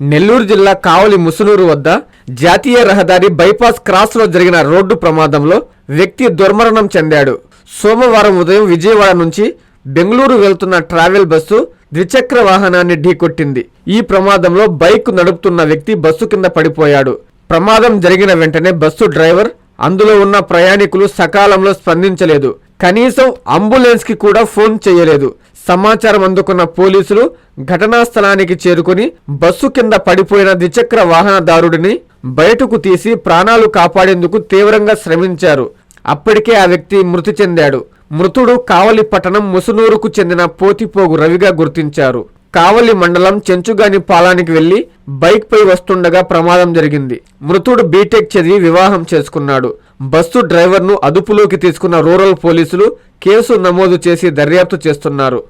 నెల్లూరు జిల్లా కావలి ముసునూరు వద్ద జాతీయ రహదారి బైపాస్ క్రాస్లో జరిగిన రోడ్డు ప్రమాదంలో వ్యక్తి దుర్మరణం చెందాడు. సోమవారం ఉదయం విజయవాడ నుంచి బెంగళూరు వెళ్తున్న ట్రావెల్ బస్సు ద్విచక్ర వాహనాన్ని ఢీకొట్టింది. ఈ ప్రమాదంలో బైక్ నడుపుతున్న వ్యక్తి బస్సు కింద పడిపోయాడు. ప్రమాదం జరిగిన వెంటనే బస్సు డ్రైవర్ అందులో ఉన్న ప్రయాణికులు సకాలంలో స్పందించలేదు. కనీసం అంబులెన్స్కి కూడా ఫోన్ చేయలేదు. సమాచారం అందుకున్న పోలీసులు ఘటనా స్థలానికి చేరుకుని బస్సు కింద పడిపోయిన ద్విచక్ర వాహనదారుడిని బయటకు తీసి ప్రాణాలు కాపాడేందుకు తీవ్రంగా శ్రమించారు. అప్పటికే ఆ వ్యక్తి మృతి చెందాడు. మృతుడు కావలి పట్టణం ముసునూరుకు చెందిన పోతిపోగు రవిగా గుర్తించారు. కావలి మండలం చెంచుగాని పాలానికి వెళ్ళి బైక్పై వస్తుండగా ప్రమాదం జరిగింది. మృతుడు బీటెక్ చదివి వివాహం చేసుకున్నాడు. బస్సు డ్రైవర్ను అదుపులోకి తీసుకున్న రూరల్ పోలీసులు కేసు నమోదు చేసి దర్యాప్తు చేస్తున్నారు.